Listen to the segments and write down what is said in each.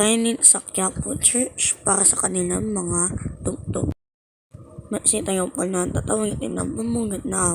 credit sa Quiapo Church para sa kanilang mga tugtog. Masita yung pala tatawitin ng pamunod na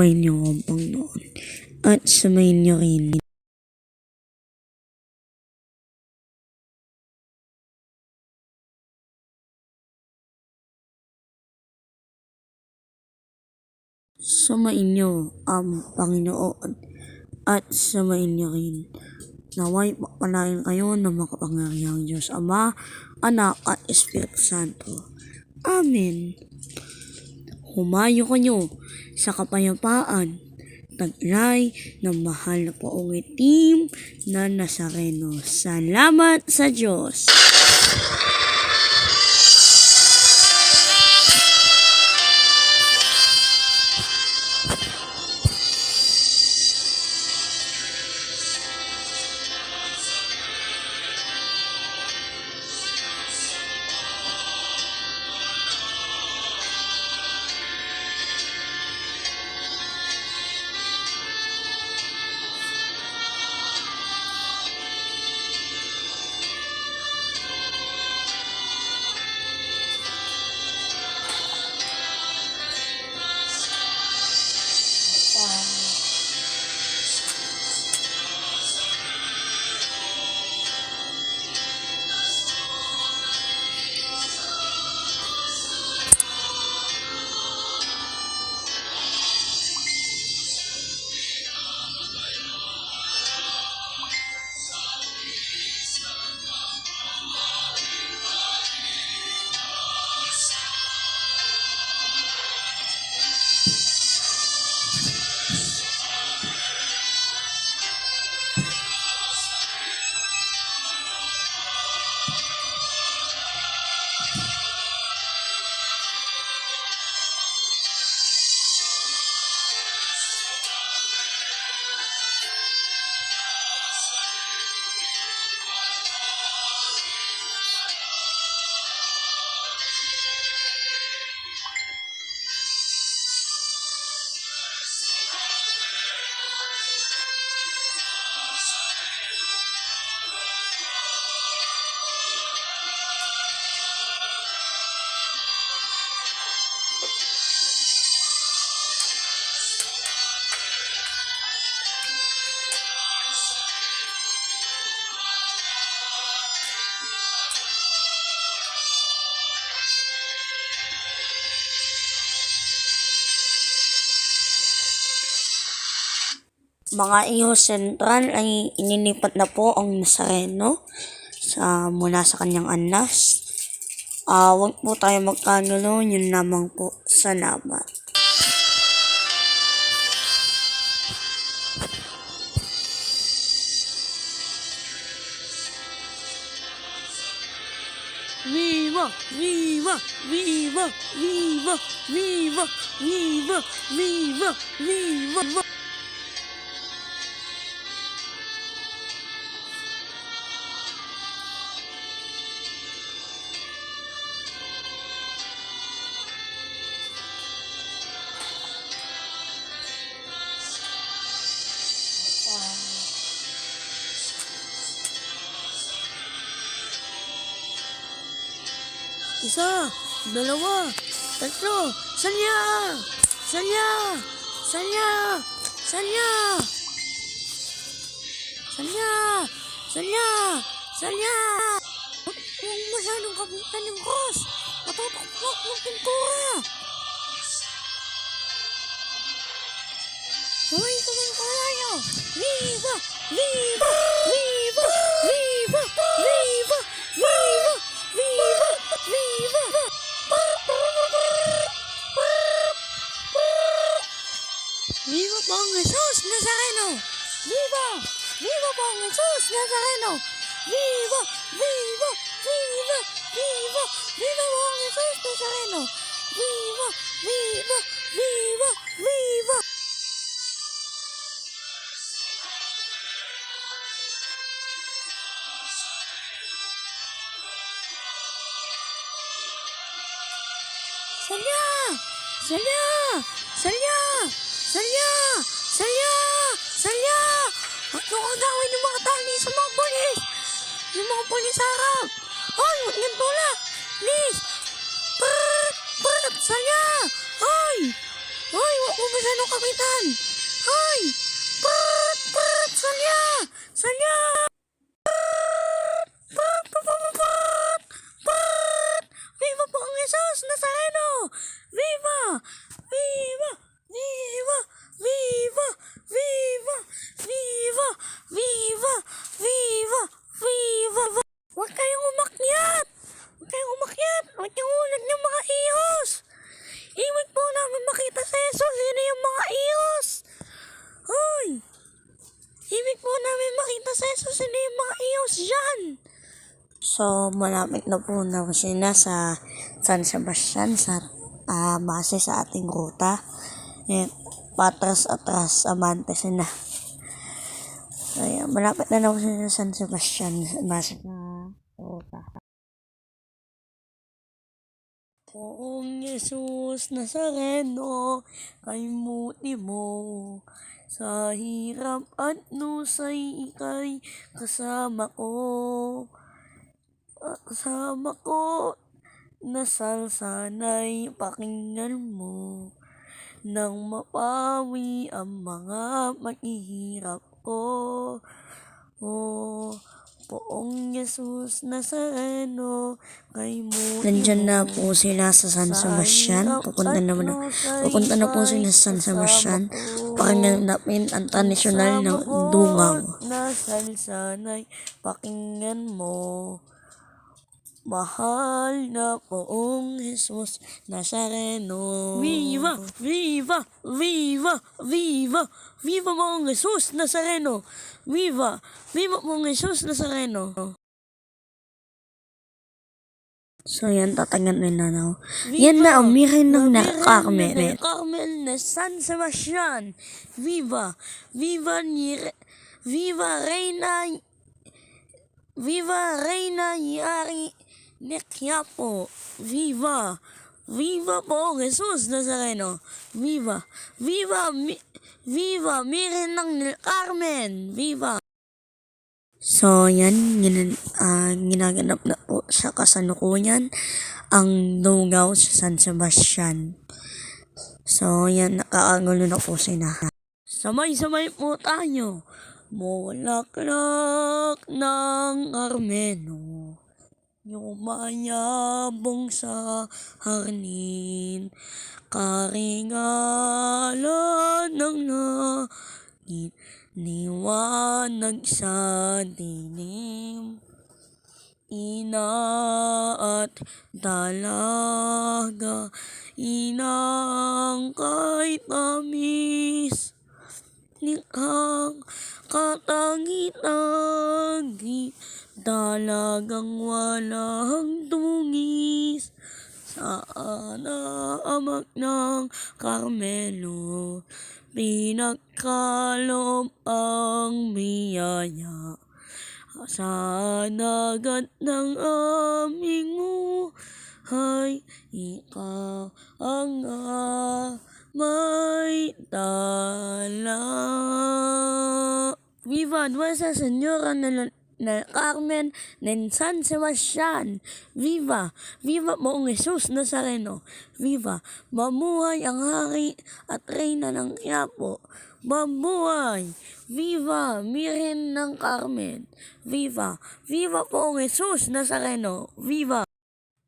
Sumayin niyo ang Panginoon at sumayin niyo rin Sumayin niyo ang Panginoon at sumayin niyo rin. Naway pagpalain kayo ng makapangyarihang Diyos Ama, Anak at Espiritu Santo. Amen. Humayo kayo sa kapayapaan, taglay ng mahal na poong itim na Nazareno. Salamat sa Diyos. Mga iho sentral ay inilipat na po ang Nazareno sa mula sa kanyang anas. Ah, wag po tayo magkanulo, yun lamang po. Salamat. Viva, viva, viva, viva, viva, viva, viva, viva. Isa, dalawa, tatlo, sanya! Sanya! Sanya! Sanya! Sanya! Sanya! Sanya! Huwag masyadong kapitan yung cross! Matatakbak ng pintura! Huwag ka ng kalayo! Viva! Viva! con Jesús Nazareno. Vivo, vivo, vivo, vivo, vivo con Jesús Nazareno. Vivo, vivo, vivo, vivo. Señor, señor, señor, señor, señor. Huwag niyo agawin yung mga tali sa mga polis! Yung mga polis harap! Hoy! Huwag niyong tulak! Please! Prrrt! Prrrt! Salya! Hoy! Hoy! Huwag mo masyadong kapitan! Hoy! Prrrt! Prrrt! Salya! Salya! So, malapit na po na sila sa San Sebastian sa ah, base sa ating ruta. Eh, patras-atras, amante sila. So, yan, malapit na na po sila sa San Sebastian base sa ruta. Poong Jesus Nazareno, kay muti mo. Sa hirap at nusay ikay kasama ko. Kasama ko, nasal sana'y pakinggan mo. Nang mapawi ang mga maghihirap ko. Oh, Poong Jesus Nazareno, kay muti Nandyan na mo. po sila sa San Sebastian. Pupunta naman na, pupunta na po sila sa San Sebastian. Pakinggan namin ang tradisyonal ng dungaw. Nasal sana'y pakinggan mo. Mahal na poong Jesus Nazareno. Viva! Viva! Viva! Viva! Viva poong Jesus Nazareno! Viva! Viva poong Jesus Nazareno! So yan, tatangan na na. Yan na, umirin ng Viva nakakarmel. Carmel na San Sebastian. Viva! Viva ni Viva Reina Viva Reina Yari Nekiapo. Viva! Viva po Jesus Nazareno. Viva! Viva! Mi- Viva! Miren ng Carmen. Viva! So yan, gin, ah, ginaganap na po sa kasalukuyan ang dungaw sa San Sebastian. So yan, nakaagulo na po sila. Samay-samay po tayo. Mulaklak ng Armeno. Yung mayabong sa harnin. Karingalan ng langit. liwanag sa dilim. Ina at dalaga, inang kay tamis. Likhang katangi-tangi, dalagang walang tungis. Sana amak ng Carmelo, pinagkalom ang biyaya. Sana agad ng aming buhay, ikaw ang may dala. Viva Nuestra Señora na, na Carmen ng San Sebastian. Viva! Viva Poong Jesus Nazareno. Viva! Mamuhay ang hari at reyna ng Quiapo. Mamuhay! Viva! Miren ng Carmen. Viva! Viva Poong Jesus Nazareno. Viva!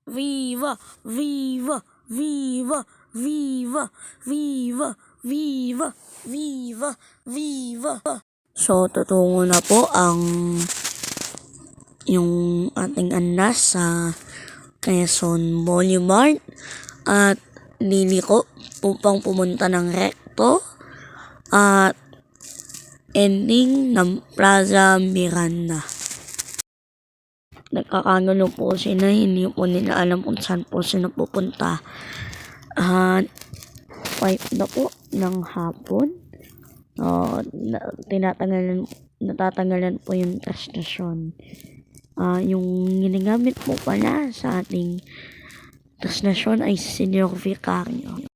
Viva! Viva! Viva! Viva! Viva! Viva! Viva! Viva! So, tutungo na po ang yung ating andas sa Quezon Boulevard at liliko upang pumunta ng recto at ending ng Plaza Miranda. Nagkakagulo po sila, hindi po nila alam kung saan po sila pupunta. At 5 na po ng hapon. Uh, na, tinatanggalan, natatanggalan po yung stasyon. Ah, yung ginagamit po pala sa ating stasyon ay Senyor Vicario.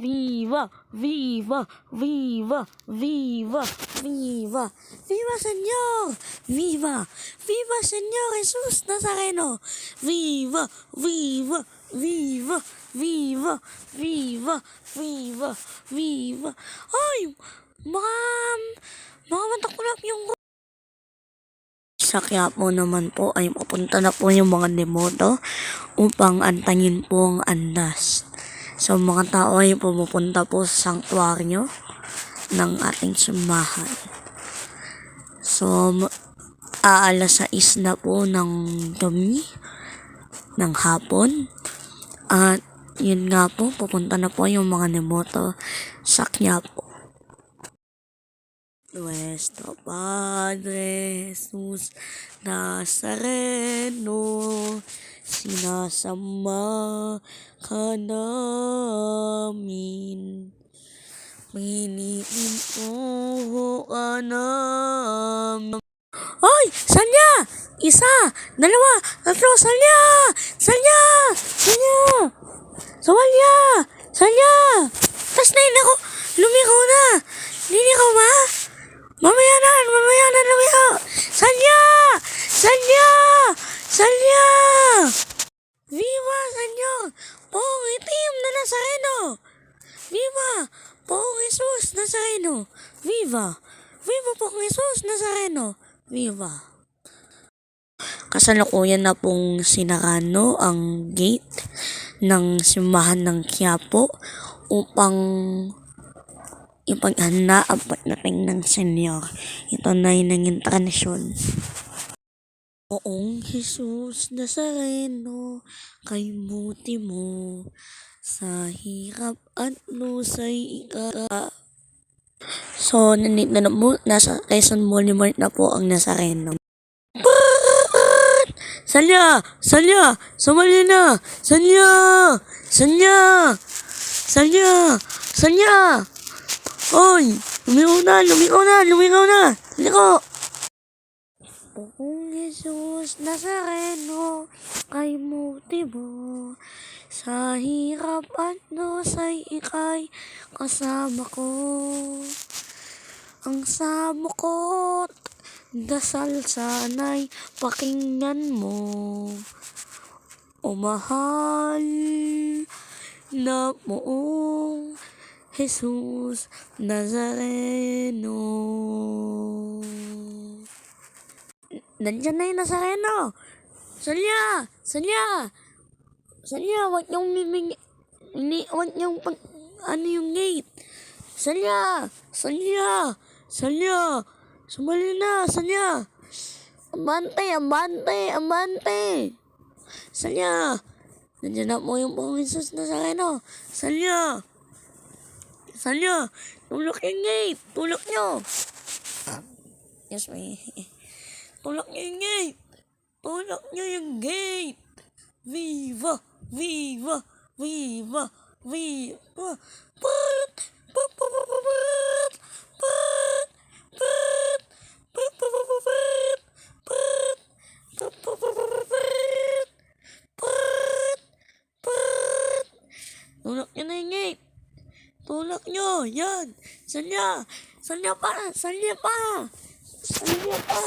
Viva! Viva! Viva! Viva! Viva! Viva Senyor! Viva! Viva Senyor Jesus Nazareno! Viva! Viva! Viva! Viva! Viva! Viva! Viva! Ay! Ma'am! Makamantak ko lang yung sa Quiapo naman po ay papunta na po yung mga demoto upang antangin po ang andas. So mga tao ay pumupunta po sa sanktuaryo ng ating simbahan. So aalas sa na po ng gabi ng hapon at yun nga po pupunta na po yung mga demoto sa Quiapo. Nuestro Padre Jesus Nazareno, sinasama ka namin. Pinitin po ka namin. Hoy! Salya! Isa! Dalawa! Tatlo! Salya! Salya! Salya! Sawalya! Salya! Tas na ako! Lumikaw na! Lilikaw ba? Mamaya na! Mamaya na lumikaw! Salya! Salya! Salya! Viva, Senyor! Poong itim na Nazareno! Viva! Poong Jesus Nazareno! Viva! Viva Poong Jesus Nazareno! Viva! Kasalukuyan na pong sinarano ang gate ng simbahan ng Quiapo upang ipaghanda ang pagdating ng Senyor. Ito na yung naging tradisyon. Poong Jesus Nazareno, kay buti mo, sa hirap at lusay ika. So, nandito na po, nasa Quezon Boulevard na po ang Nazareno. Salya! Salya! Sumali na! Salya! Salya! Salya! Salya! Oy! Lumigaw na! Lumigaw na! Lumigaw na! Liko! Poong Jesus Nazareno, kay motibo, sa hirap at lusay ikay kasama ko. Ang samo ko't dasal sana'y pakinggan mo. O mahal na poong Jesus Nazareno. Nandiyan na yung Nazareno. Salya! Salya! Salya, wag niyong miming... Hindi, wag niyong pag... Ano yung gate? Salya! Salya! Salya! Sumali na! Salya! Amante! Amante! Amante! Salya! Nandiyan na po yung Panginoon Jesus Nazareno. Salya! Salya! Tulak yung gate! Tulak nyo! Yes, may... Tulak nyo yung gate! Tulak nyo yung gate! Viva! Viva! Viva! Viva! Yan! Salya! Salya pa! Salya pa! Salya pa!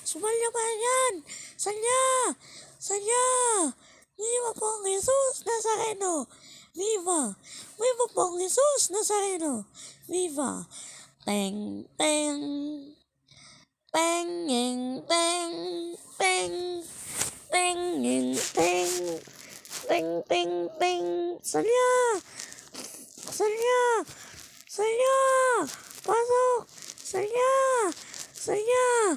Sumalya pa yan! Salya! Salya! Viva po ang Jesus Nazareno! Viva! Viva po ang Jesus Nazareno! Viva! Teng, teng! Teng, teng, teng! Teng! Teng, teng, teng! Teng, teng, teng! Salya! Salya! Saya! Pasok! Saya! Saya!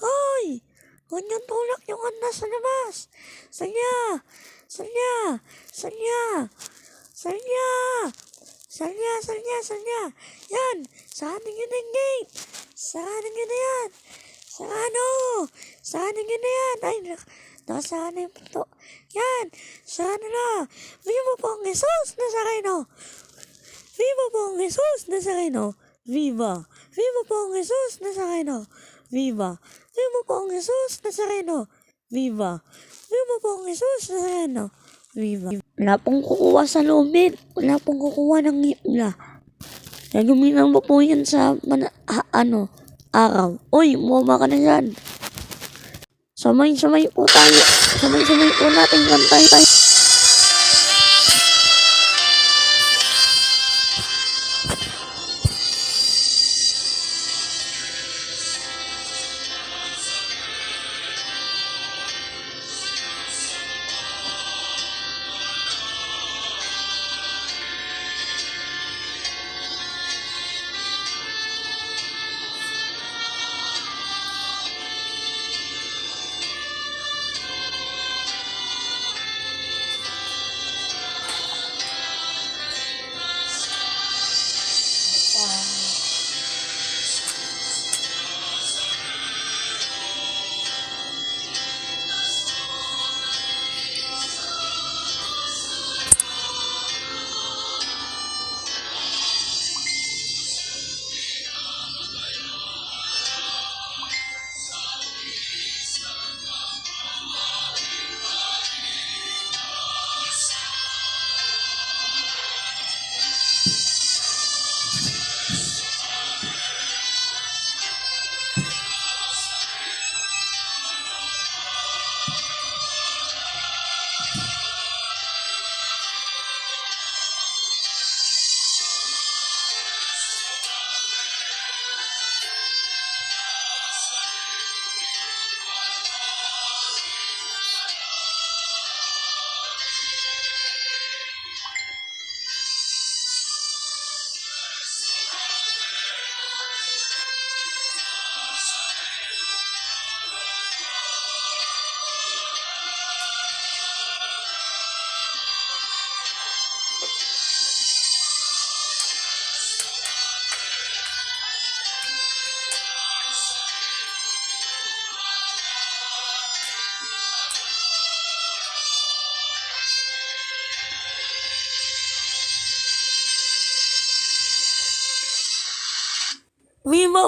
Hoy! Huwag niyong tulak yung anda sa labas! Saya! Saya! Saya! Saya! Saya! Saya! Saya! Yan! Sa ating yun ang gate! Sa yun na yan! Sa ano? Sa yun na yan! Ay, nasa ano yung puto? Yan! Sa ano na? Vivo pong Jesus na sa kayo! Viva po ang Jesus Nazareno! Viva! Viva po ang Jesus Nazareno! Viva! Viva po ang Jesus Nazareno! Viva! Viva po ang Jesus Nazareno! Viva! Wala pong kukuha sa lubid. Wala pong kukuha ng ngipla. Gagamitan mo po yan sa mana, ha- ano, araw. Uy, bumaba ka na dyan. Samay-samay po tayo. Samay-samay po natin kantay tayo.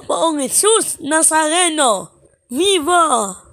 Panginoong Isus Nazareno. Viva!